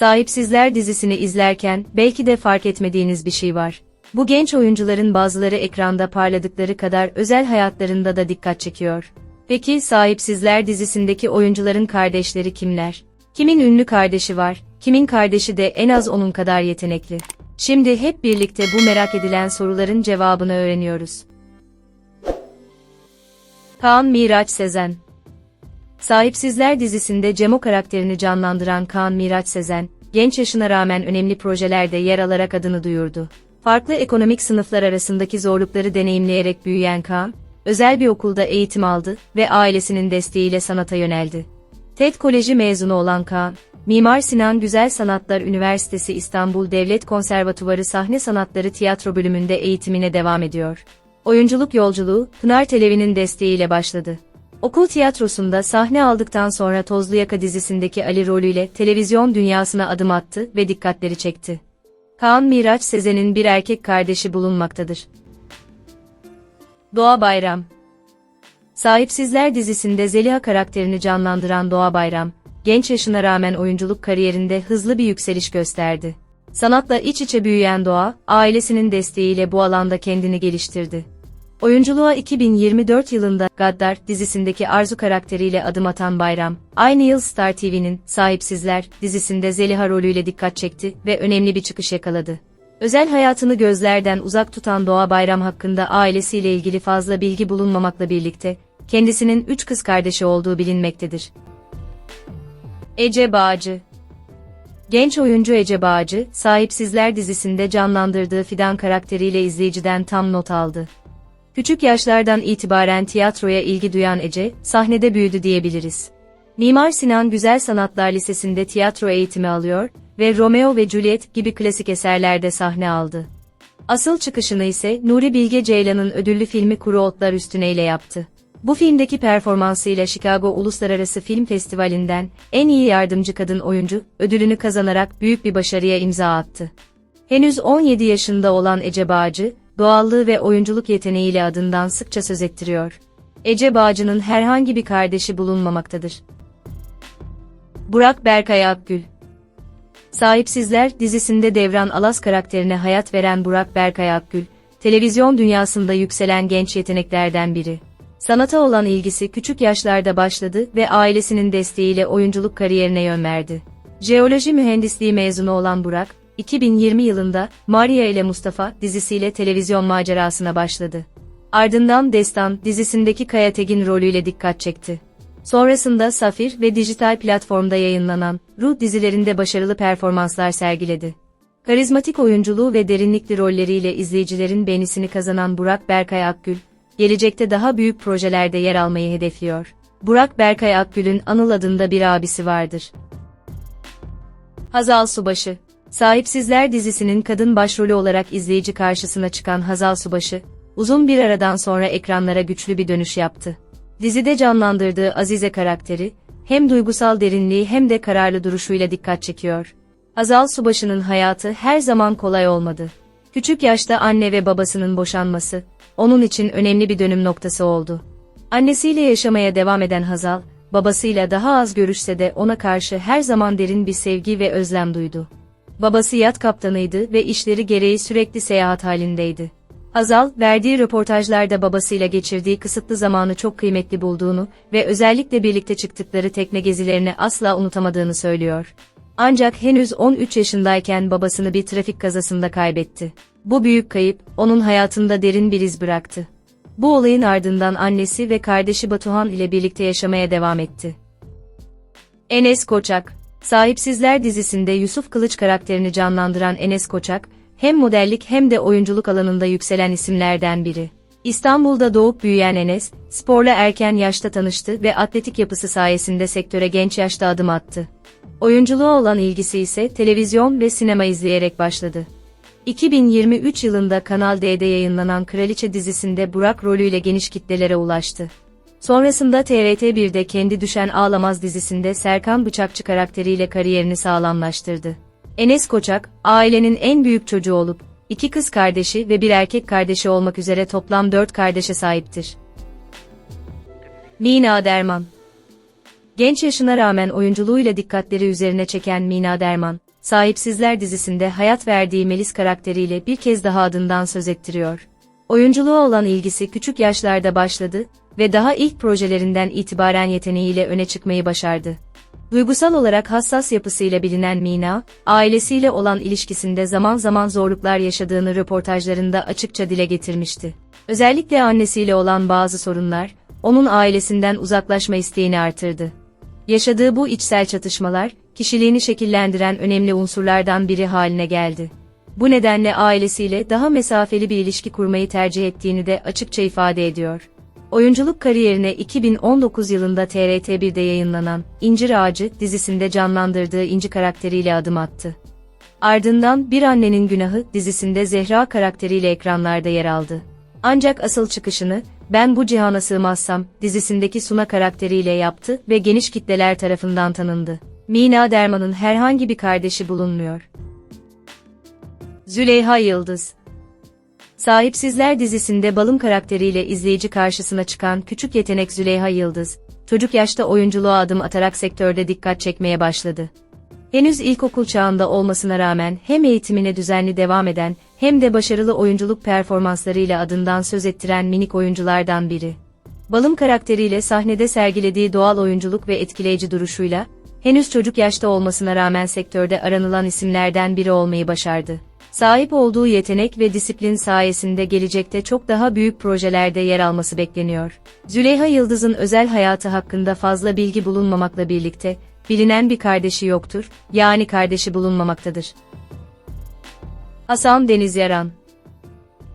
Sahipsizler dizisini izlerken belki de fark etmediğiniz bir şey var. Bu genç oyuncuların bazıları ekranda parladıkları kadar özel hayatlarında da dikkat çekiyor. Peki Sahipsizler dizisindeki oyuncuların kardeşleri kimler? Kimin ünlü kardeşi var? Kimin kardeşi de en az onun kadar yetenekli? Şimdi hep birlikte bu merak edilen soruların cevabını öğreniyoruz. Kaan Miraç Sezen Sahipsizler dizisinde Cemo karakterini canlandıran Kaan Miraç Sezen, genç yaşına rağmen önemli projelerde yer alarak adını duyurdu. Farklı ekonomik sınıflar arasındaki zorlukları deneyimleyerek büyüyen Kaan, özel bir okulda eğitim aldı ve ailesinin desteğiyle sanata yöneldi. TED Koleji mezunu olan Kaan, Mimar Sinan Güzel Sanatlar Üniversitesi İstanbul Devlet Konservatuvarı Sahne Sanatları Tiyatro bölümünde eğitimine devam ediyor. Oyunculuk yolculuğu, Pınar Televi'nin desteğiyle başladı. Okul tiyatrosunda sahne aldıktan sonra Tozlu Yaka dizisindeki Ali rolüyle televizyon dünyasına adım attı ve dikkatleri çekti. Kaan Miraç Sezen'in bir erkek kardeşi bulunmaktadır. Doğa Bayram Sahipsizler dizisinde Zeliha karakterini canlandıran Doğa Bayram, genç yaşına rağmen oyunculuk kariyerinde hızlı bir yükseliş gösterdi. Sanatla iç içe büyüyen Doğa, ailesinin desteğiyle bu alanda kendini geliştirdi. Oyunculuğa 2024 yılında Gaddar dizisindeki Arzu karakteriyle adım atan Bayram, aynı yıl Star TV'nin Sahipsizler dizisinde Zeliha rolüyle dikkat çekti ve önemli bir çıkış yakaladı. Özel hayatını gözlerden uzak tutan Doğa Bayram hakkında ailesiyle ilgili fazla bilgi bulunmamakla birlikte, kendisinin üç kız kardeşi olduğu bilinmektedir. Ece Bağcı Genç oyuncu Ece Bağcı, Sahipsizler dizisinde canlandırdığı Fidan karakteriyle izleyiciden tam not aldı. Küçük yaşlardan itibaren tiyatroya ilgi duyan Ece, sahnede büyüdü diyebiliriz. Mimar Sinan Güzel Sanatlar Lisesi'nde tiyatro eğitimi alıyor ve Romeo ve Juliet gibi klasik eserlerde sahne aldı. Asıl çıkışını ise Nuri Bilge Ceylan'ın ödüllü filmi Kuru Otlar Üstüne ile yaptı. Bu filmdeki performansıyla Chicago Uluslararası Film Festivali'nden en iyi yardımcı kadın oyuncu ödülünü kazanarak büyük bir başarıya imza attı. Henüz 17 yaşında olan Ece Bağcı, doğallığı ve oyunculuk yeteneğiyle adından sıkça söz ettiriyor. Ece Bağcı'nın herhangi bir kardeşi bulunmamaktadır. Burak Berkay Akgül Sahipsizler dizisinde Devran Alas karakterine hayat veren Burak Berkay Akgül, televizyon dünyasında yükselen genç yeteneklerden biri. Sanata olan ilgisi küçük yaşlarda başladı ve ailesinin desteğiyle oyunculuk kariyerine yön verdi. Jeoloji mühendisliği mezunu olan Burak, 2020 yılında Maria ile Mustafa dizisiyle televizyon macerasına başladı. Ardından Destan dizisindeki Kaya Tegin rolüyle dikkat çekti. Sonrasında Safir ve dijital platformda yayınlanan Ruh dizilerinde başarılı performanslar sergiledi. Karizmatik oyunculuğu ve derinlikli rolleriyle izleyicilerin beğenisini kazanan Burak Berkay Akgül, gelecekte daha büyük projelerde yer almayı hedefliyor. Burak Berkay Akgül'ün Anıl adında bir abisi vardır. Hazal Subaşı Sahipsizler dizisinin kadın başrolü olarak izleyici karşısına çıkan Hazal Subaşı, uzun bir aradan sonra ekranlara güçlü bir dönüş yaptı. Dizide canlandırdığı Azize karakteri, hem duygusal derinliği hem de kararlı duruşuyla dikkat çekiyor. Hazal Subaşı'nın hayatı her zaman kolay olmadı. Küçük yaşta anne ve babasının boşanması, onun için önemli bir dönüm noktası oldu. Annesiyle yaşamaya devam eden Hazal, babasıyla daha az görüşse de ona karşı her zaman derin bir sevgi ve özlem duydu. Babası yat kaptanıydı ve işleri gereği sürekli seyahat halindeydi. Hazal, verdiği röportajlarda babasıyla geçirdiği kısıtlı zamanı çok kıymetli bulduğunu ve özellikle birlikte çıktıkları tekne gezilerini asla unutamadığını söylüyor. Ancak henüz 13 yaşındayken babasını bir trafik kazasında kaybetti. Bu büyük kayıp, onun hayatında derin bir iz bıraktı. Bu olayın ardından annesi ve kardeşi Batuhan ile birlikte yaşamaya devam etti. Enes Koçak Sahipsizler dizisinde Yusuf Kılıç karakterini canlandıran Enes Koçak, hem modellik hem de oyunculuk alanında yükselen isimlerden biri. İstanbul'da doğup büyüyen Enes, sporla erken yaşta tanıştı ve atletik yapısı sayesinde sektöre genç yaşta adım attı. Oyunculuğa olan ilgisi ise televizyon ve sinema izleyerek başladı. 2023 yılında Kanal D'de yayınlanan Kraliçe dizisinde Burak rolüyle geniş kitlelere ulaştı. Sonrasında TRT1'de Kendi Düşen Ağlamaz dizisinde Serkan Bıçakçı karakteriyle kariyerini sağlamlaştırdı. Enes Koçak, ailenin en büyük çocuğu olup, iki kız kardeşi ve bir erkek kardeşi olmak üzere toplam dört kardeşe sahiptir. Mina Derman Genç yaşına rağmen oyunculuğuyla dikkatleri üzerine çeken Mina Derman, Sahipsizler dizisinde hayat verdiği Melis karakteriyle bir kez daha adından söz ettiriyor. Oyunculuğa olan ilgisi küçük yaşlarda başladı ve daha ilk projelerinden itibaren yeteneğiyle öne çıkmayı başardı. Duygusal olarak hassas yapısıyla bilinen Mina, ailesiyle olan ilişkisinde zaman zaman zorluklar yaşadığını röportajlarında açıkça dile getirmişti. Özellikle annesiyle olan bazı sorunlar, onun ailesinden uzaklaşma isteğini artırdı. Yaşadığı bu içsel çatışmalar, kişiliğini şekillendiren önemli unsurlardan biri haline geldi. Bu nedenle ailesiyle daha mesafeli bir ilişki kurmayı tercih ettiğini de açıkça ifade ediyor. Oyunculuk kariyerine 2019 yılında TRT1'de yayınlanan İncir Ağacı dizisinde canlandırdığı İnci karakteriyle adım attı. Ardından Bir Annenin Günahı dizisinde Zehra karakteriyle ekranlarda yer aldı. Ancak asıl çıkışını Ben Bu Cihana Sığmazsam dizisindeki Suna karakteriyle yaptı ve geniş kitleler tarafından tanındı. Mina Derman'ın herhangi bir kardeşi bulunmuyor. Züleyha Yıldız Sahipsizler dizisinde Balım karakteriyle izleyici karşısına çıkan küçük yetenek Züleyha Yıldız, çocuk yaşta oyunculuğa adım atarak sektörde dikkat çekmeye başladı. Henüz ilkokul çağında olmasına rağmen hem eğitimine düzenli devam eden hem de başarılı oyunculuk performanslarıyla adından söz ettiren minik oyunculardan biri. Balım karakteriyle sahnede sergilediği doğal oyunculuk ve etkileyici duruşuyla, henüz çocuk yaşta olmasına rağmen sektörde aranılan isimlerden biri olmayı başardı. Sahip olduğu yetenek ve disiplin sayesinde gelecekte çok daha büyük projelerde yer alması bekleniyor. Züleyha Yıldız'ın özel hayatı hakkında fazla bilgi bulunmamakla birlikte, bilinen bir kardeşi yoktur, yani kardeşi bulunmamaktadır. Hasan Deniz Yaran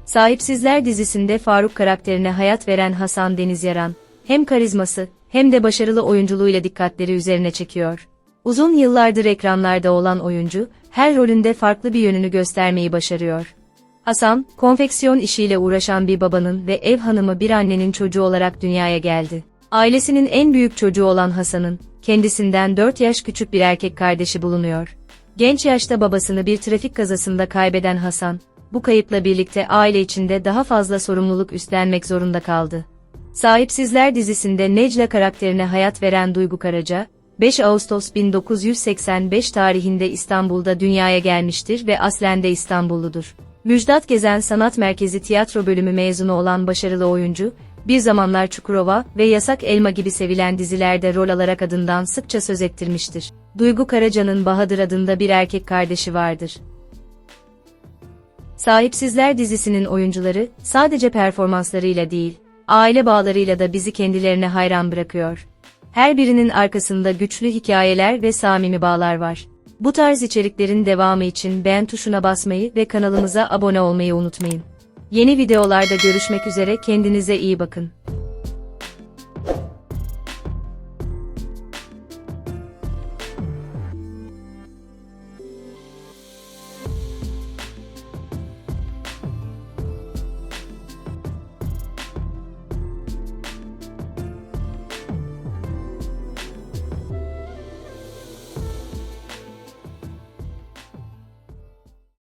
Sahipsizler dizisinde Faruk karakterine hayat veren Hasan Deniz Yaran, hem karizması hem de başarılı oyunculuğuyla dikkatleri üzerine çekiyor. Uzun yıllardır ekranlarda olan oyuncu, her rolünde farklı bir yönünü göstermeyi başarıyor. Hasan, konfeksiyon işiyle uğraşan bir babanın ve ev hanımı bir annenin çocuğu olarak dünyaya geldi. Ailesinin en büyük çocuğu olan Hasan'ın, kendisinden 4 yaş küçük bir erkek kardeşi bulunuyor. Genç yaşta babasını bir trafik kazasında kaybeden Hasan, bu kayıpla birlikte aile içinde daha fazla sorumluluk üstlenmek zorunda kaldı. Sahipsizler dizisinde Necla karakterine hayat veren Duygu Karaca, 5 Ağustos 1985 tarihinde İstanbul'da dünyaya gelmiştir ve aslen de İstanbulludur. Müjdat Gezen Sanat Merkezi Tiyatro Bölümü mezunu olan başarılı oyuncu, bir zamanlar Çukurova ve Yasak Elma gibi sevilen dizilerde rol alarak adından sıkça söz ettirmiştir. Duygu Karaca'nın Bahadır adında bir erkek kardeşi vardır. Sahipsizler dizisinin oyuncuları, sadece performanslarıyla değil, aile bağlarıyla da bizi kendilerine hayran bırakıyor. Her birinin arkasında güçlü hikayeler ve samimi bağlar var. Bu tarz içeriklerin devamı için beğen tuşuna basmayı ve kanalımıza abone olmayı unutmayın. Yeni videolarda görüşmek üzere kendinize iyi bakın.